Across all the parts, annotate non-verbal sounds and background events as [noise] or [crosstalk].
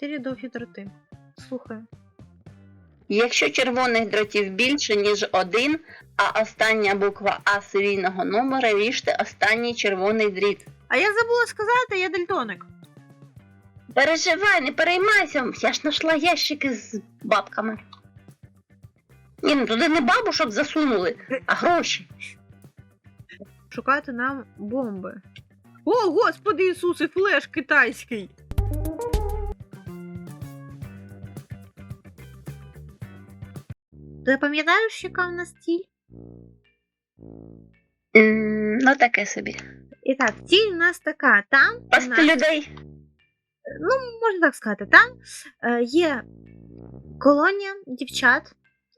Чотири довгі дроти. Слухаю. Якщо червоних дротів більше, ніж один, а остання буква А серійного номера, ріжте останній червоний дріт. А я забула сказати, я дальтоник. Переживай, не переймайся, я ж знайшла ящики з бабками. Ні, ну туди не бабушок засунули, а гроші. Шукати нам бомби. О, господи Ісусе, флеш китайський! Ти пам'ятаєш, яка в нас ціль? М, Ну таке собі. І так, ціль у нас така. Там Пасти нас, людей. ну, можна так сказати, там е, є колонія дівчат,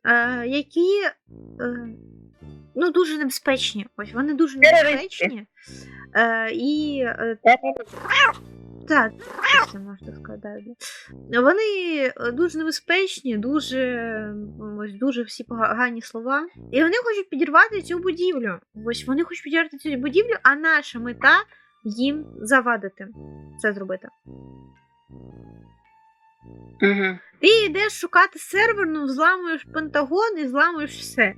е, які е, ну, дуже небезпечні. Ось вони дуже небезпечні. Е, і е, Так, це можна сказати. Вони е, дуже небезпечні, дуже ось дуже всі погані слова. І вони хочуть підірвати цю будівлю. Ось вони хочуть підірвати цю будівлю, а наша мета їм завадити це зробити. Угу. Ти йдеш шукати серверну, взламуєш Пентагон і зламуєш все,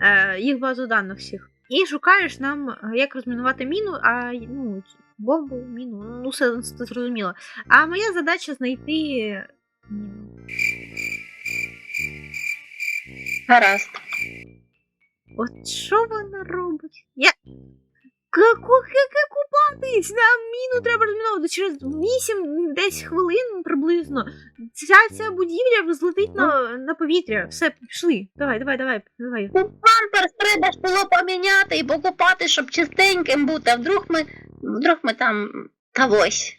е, їх базу даних всіх. І шукаєш нам, е, як розмінувати міну, а ну, бомбу, міну, ну все це зрозуміло. А моя задача знайти міну. Гаразд. От що вона робить? Я. Яке купатись? Нам міну треба розміновувати через 8 десь хвилин приблизно. Ця, ця будівля злетить на, на повітря. Все, пішли. Давай, давай, давай, давай. Памперс треба ж було поміняти і покупати, щоб чистеньким бути, а вдруг ми, вдруг ми там та.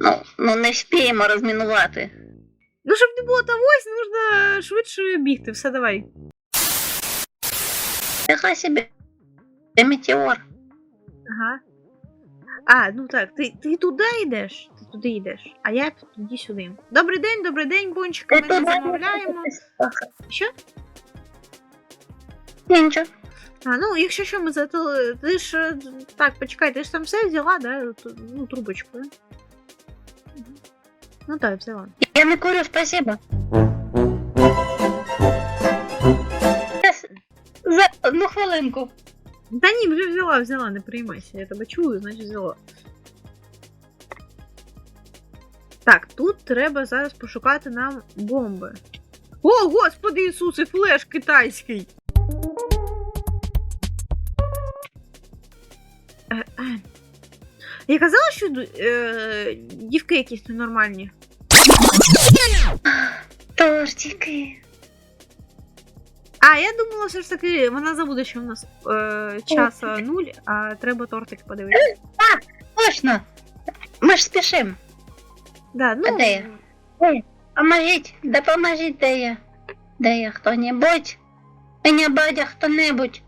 Ну, ну не вспіємо розмінувати. Ну, щоб не було того, нужно швидше бігти. Все, давай. Нехай собі. Це метеор. Ага. А, ну так, ти, ти туди йдеш? Ти туди йдеш, а я тоді сюди. Добрий день, добрий день, бончики, ми не замовляємо. Що? Нічого. А, ну, якщо що, ми за то. Ти ж. е, Так, почекай, ти ж там все взяла, да? Ну, трубочку, да? Ну так, взяла. Я не курю, спасибо. За одну хвилинку. Та ні, вже взяла, взяла, не приймайся. Я тебе чую, значить взяла. Так, тут треба зараз пошукати нам бомби. О, господи Ісусе, флеш китайський! Я казала, що е, дівки якісь ненормальні. Тортики. А, я думала, все ж таки, вона забуде, що в нас е, часу нуль, а треба тортик подивитися. Точно. Ми ж спішимо. Да, ну, А де я? Поможіть, допоможіть, де я. Де я хто-небудь? Мені бадя хто-небудь.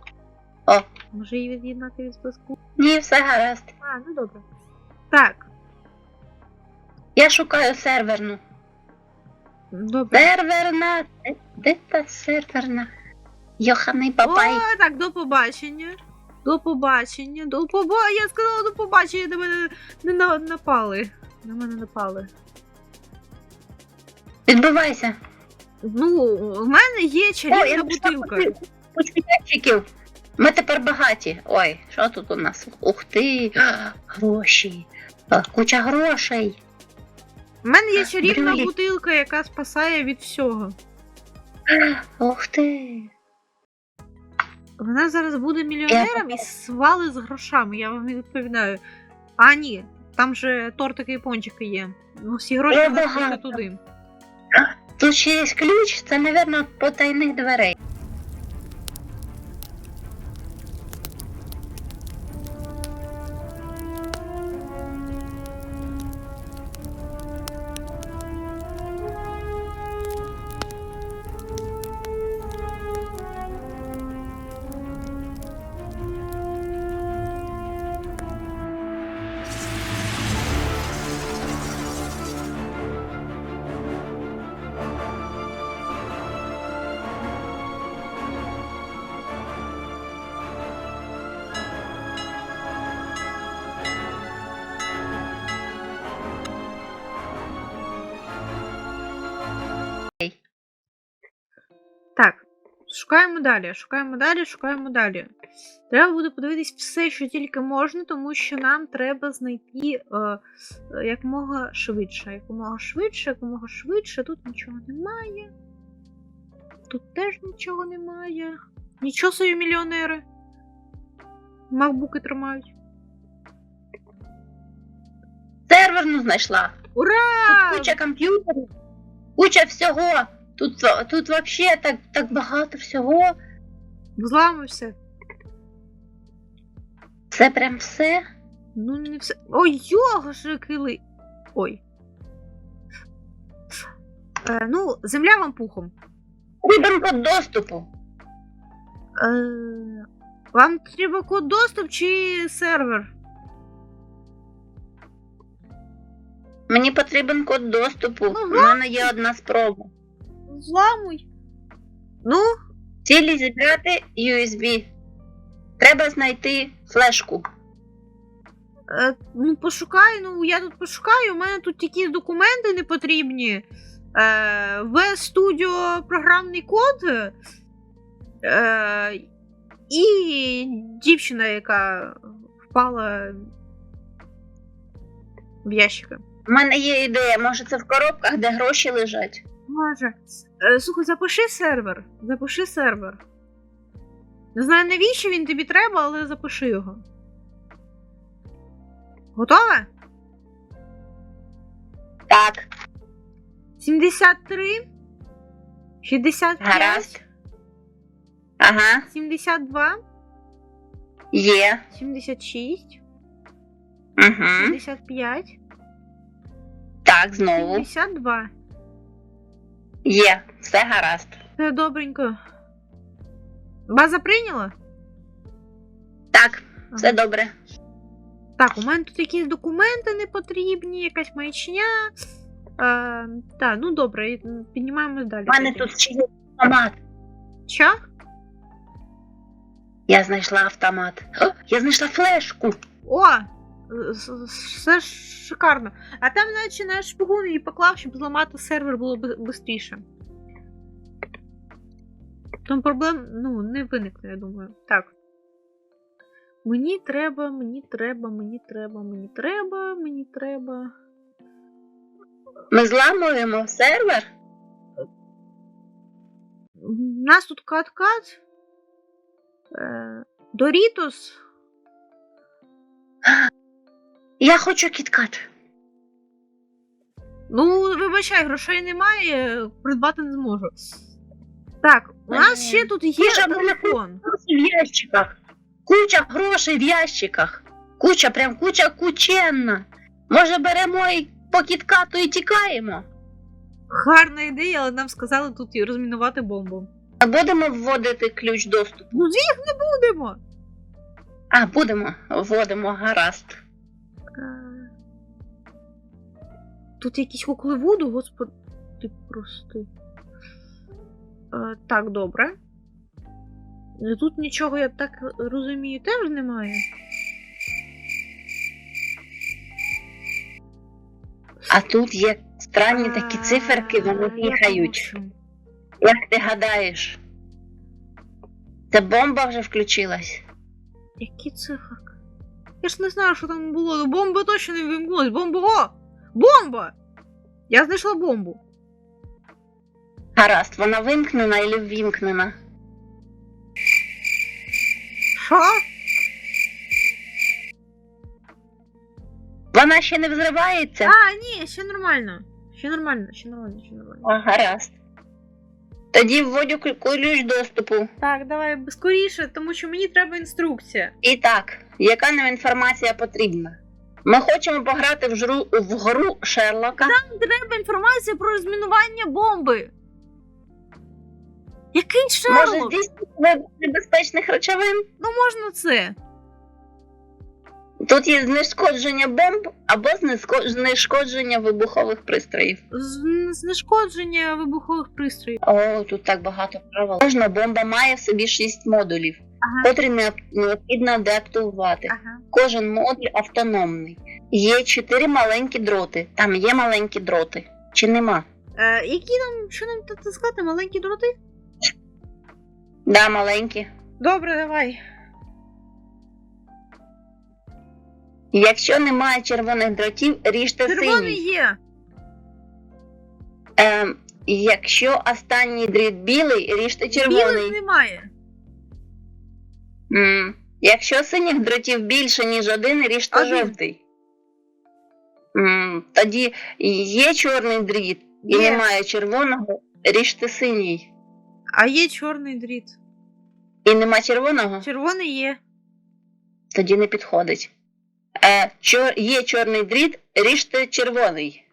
Може її від'єднати від зв'язку. ні, все гаразд. А, ну добре. Так, Я шукаю серверну. добре. Серверна. Де- Де та серверна? Йоханий папай. О, так, до побачення. До побачення. До поба... Я сказала до побачення, на мене не на... напали. На мене напали. Відбувайся. Ну, у мене є О, я знайшла бутилка. кучу- Кучу ящиків. Ми тепер багаті. Ой, що тут у нас? Ух ти, гроші. Куча грошей. У мене є чарівна Брюлі. бутилка, яка спасає від всього. Ух ти. Вона зараз буде мільйонером і свали з грошами, я вам не відповідаю. А ні, там же тортики і пончики є. Ну, всі гроші багато. туди. Тут ще є ключ, це, мабуть, потайних дверей. Шукаємо далі, шукаємо далі, шукаємо далі. Треба буде подивитись все, що тільки можна, тому що нам треба знайти е, е, якомога швидше. Якомога швидше, якомога швидше. Тут нічого немає. Тут теж нічого немає. Нічого собі мільйонери. Макбуки тримають. Серверну знайшла. Ура! Тут куча комп'ютерів, куча всього. Тут, тут взагалі так, так багато всього. Взламуйся. Це прям все. Ну, не все. Ой, його ж кили. Ой. Е, ну, земля вам пухом. Потрібен код доступу. Е, вам треба код доступ чи сервер? Мені потрібен код доступу. У Ага. мене є одна спроба. Зламуй. Ну, Цілі зібрати USB. Треба знайти флешку. е, ну пошукай, ну я тут пошукаю, у мене тут якісь документи не потрібні. Е, VS Studio програмний код. Е, і дівчина, яка впала в ящика. У мене є ідея, може це в коробках, де гроші лежать. Може. Е, слухай, запиши сервер. Запиши сервер. Не знаю, навіщо він тобі треба, але запиши його. Готова? Так, 73, 65, гаразд. Ага, 72, є. 76, Угу. 75, Так, знову. 72. Є. Все гаразд. Все добренько. База прийняла? Так, все Ага. добре. Так, у мене тут якісь документи не потрібні, якась маячня. Е, так, ну добре, піднімаємось далі. У мене тут ще є автомат. Що? Я знайшла автомат. О, я знайшла флешку. О! Все ж шикарно. А там, наче наш шпигун її поклав, щоб зламати сервер було швидше. Там проблем ну, не виникне, я думаю. Так. Мені треба, мені треба, мені треба, мені треба, мені треба. Ми зламуємо сервер. У нас тут кат-кат. Е, Дорітос. Я хочу кіткат. Ну, вибачай, грошей немає, придбати не зможу. Так, у нас ще тут є Слушай, а мене телефон. В ящиках. Куча грошей в ящиках. Куча, прям куча кученна. Може беремо і по кіткату і тікаємо? Гарна ідея, але нам сказали тут і розмінувати бомбу. А будемо вводити ключ доступу. Ну, їх не будемо. А, будемо, вводимо, гаразд. Е, Тут якісь кукли Вуду, господи, прости. Е, Так, добре. Е, Тут нічого, я так розумію, теж немає. А тут є странні такі циферки, вони помовчу. Як ти гадаєш? Це бомба вже включилась. Які циферки? Я ж не знаю, що там було. Ну, Бомба точно не вимкнулась. Бомба! О! Бомба! Я знайшла бомбу. Гаразд, вона вимкнена і ввімкнена. Що? Вона ще не взривається? А, ні, ще нормально. Ще нормально, ще нормально, ще нормально. А, гаразд. Тоді вводю ключ доступу. Так, давай скоріше, тому що мені треба інструкція. І так, яка нам інформація потрібна? Ми хочемо пограти в, жру, в гру Шерлока. Нам Треба інформація про розмінування бомби. Який Може, Шерлок? здійснити вибух небезпечних речовин? Ну можна це. Тут є знешкодження бомб або знешкодження вибухових пристроїв. Знешкодження вибухових пристроїв. О, тут так багато правил. Кожна бомба має в собі шість модулів, Ага. котрі необхідно деактивувати. Ага. Кожен модуль автономний. Є чотири маленькі дроти. Там є маленькі дроти. Чи нема? Е, які нам, що нам тут сказати, маленькі дроти? Да, маленькі. Добре, давай. Якщо немає червоних дротів, ріжте Червоний синій. є. Ем, якщо останній дріт білий, ріжте Білих червоний. немає. М, Якщо синіх дротів більше, ніж один, ріжте Один. жовтий. М, Тоді є чорний дріт і Є. немає червоного, ріжте синій. А є чорний дріт. І нема червоного, Червоний є. тоді не підходить. Е, чор, є чорний дріт, ріжте червоний.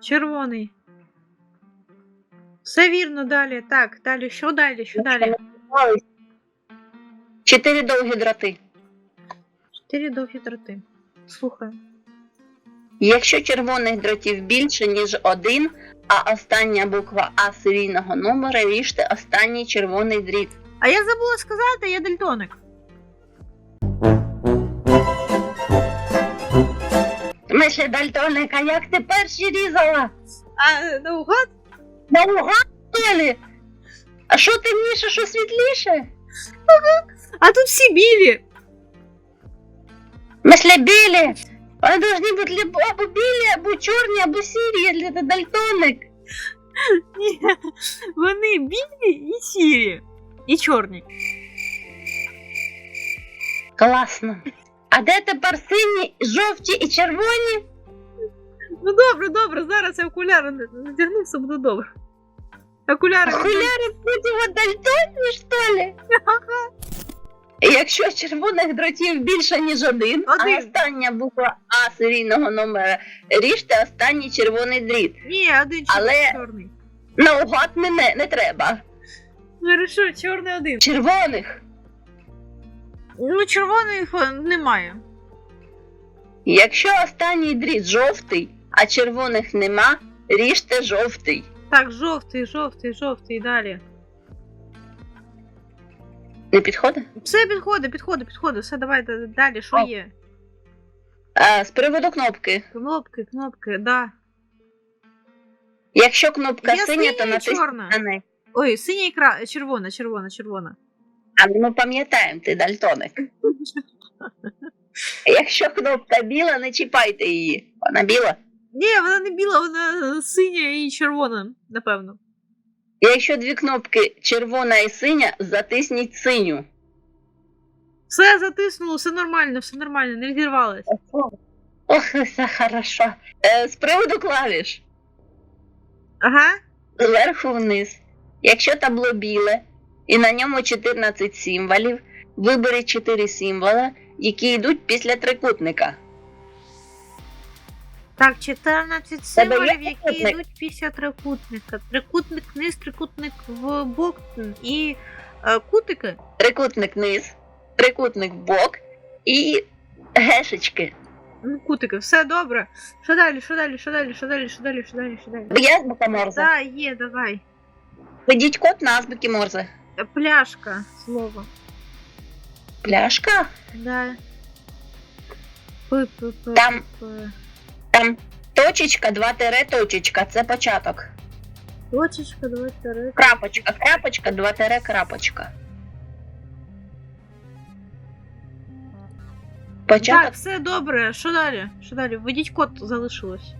Червоний. Все вірно далі. Так, далі. Що далі? Що далі? Чотири довгі дроти. Чотири довгі дроти. Слухаю. Якщо червоних дротів більше, ніж один, а остання буква А серійного номера, ріжте останній червоний дріт. А я забула сказати, я дальтоник. Мише Дальтоника, як ти перші різала? А наугад? Наугад, що ли? А що темніше, що світліше? А тут всі білі. Мисля білі. Вони повинні бути либо або білі, або чорні, або сірі, якщо ти дальтоник. Ні, вони білі і сірі. І чорні. Класно. А де тепер сині, жовті і червоні? Ну добре, добре, зараз я окуляри надягну, все буде добре. Окуляри. Окуляри противодальтонні, що ли? Якщо червоних дротів більше, ніж один, Один. а остання буква А серійного номера, ріжте останній червоний дріт. Ні, один чорний. Але- чорний. Наугад не, не, не треба. Хорошо, чорний один. Червоних. Ну, червоних е, немає. Якщо останній дріт жовтий, а червоних нема, ріжте жовтий. Так, жовтий, жовтий, жовтий, далі. Не підходить? Все підходить, підходить, підходить. Все, давай д- далі, що О. є? А, з приводу кнопки. Кнопки, кнопки, да. Якщо кнопка Є синя, то синя і натисніть чорна. на неї. Ой, синя ікра, червона, червона, червона. А ми пам'ятаємо, ти дальтоник. [laughs] Якщо кнопка біла, не чіпайте її. Вона біла. Ні, вона не біла, вона синя і червона, напевно. Якщо дві кнопки червона і синя, затисніть синю. Все затиснуло, все нормально, все нормально, не відірвалось. Ох, все хорошо. Е, з приводу клавіш. Ага. Зверху вниз. Якщо табло біле і на ньому 14 символів, виберіть 4 символа, які йдуть після трикутника. Так, 14 символів, які йдуть після трикутника. Трикутник вниз, трикутник в бок і е, кутики. Трикутник низ, трикутник в бок і гешечки. Ну, кутики, все добре. Що далі, що далі, що далі, що далі, що далі, що далі, що далі? Є азбука Морзе? Так, є, давай. Введіть код на азбуки Морзе. Е, Пляшка, слово. Пляшка? Да. П, п, п, Там. п. Там точечка, два тире, точечка. Це початок. Точечка, два тире. Крапочка, крапочка, два тире, крапочка. Початок Так, все добре. Що далі? Що далі? Введіть код залишилось.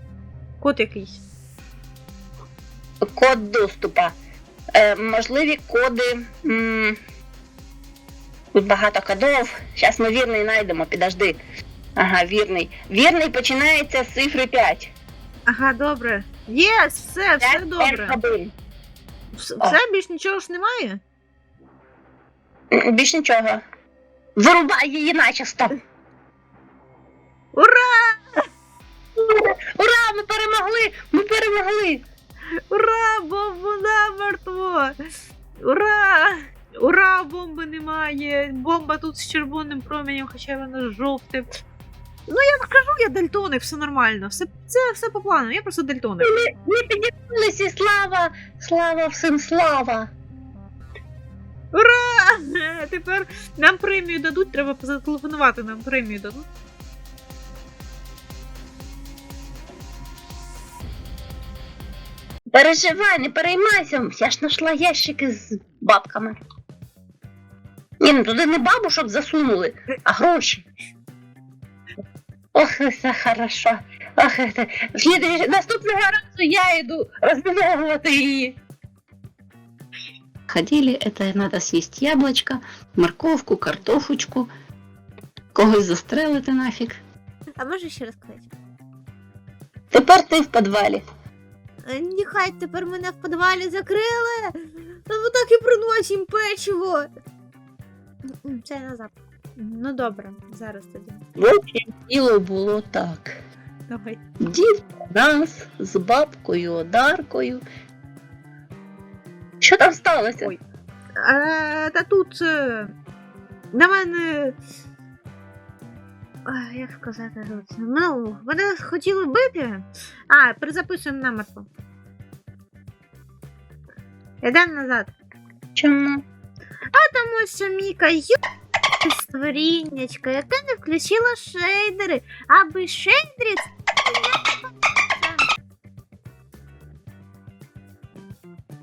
Код якийсь. код доступа. Е, можливі коди. М- тут багато кодов. Зараз ми вірний знайдемо, підожди. Ага, вірний. Вірний починається з цифри 5. Ага, добре. Є, все, все добре. F1. Вс- О. Все, більш нічого ж немає? Більш нічого. Вирубай її начисто. Ура! Ура! Ми перемогли! Ми перемогли! Ура! Бомба намертво! Ура! Ура! Бомби немає! Бомба тут з червоним променем, хоча вона жовте. Ну я скажу, я дальтоник, все нормально. Все, це все по плану, я просто дальтоник. Ми піднялися, і слава! Слава всім слава! Ура! Тепер нам премію дадуть, треба зателефонувати, нам премію дадуть. Переживай, не переймайся, я ж знайшла ящики з бабками. Ні, ну туди не бабушок засунули, а гроші. Ох, це хорошо. Ох, це... Слідуючи- Наступного разу я йду розміновувати її. Ходили, это надо съесть яблочко, морковку, картошечку, когось застрелити нафіг. А може ще раз сказати? Тепер ти в підвалі. Е, Нехай тепер мене в підвалі закрили. Та ми так і приносимо печиво. Це на запах. Ну добре, зараз тоді. В общем, діло було так. Давай. Дід нас з бабкою Одаркою. Що там сталося? Ой. Е, та тут е, на мене. Ой, Як сказати тут? Ну, мене хотіли бити. А, перезаписуємо намертво. Йдемо назад. Чому? Тому що Міка ю створіннячка, яка не включила шейдери, аби шейдери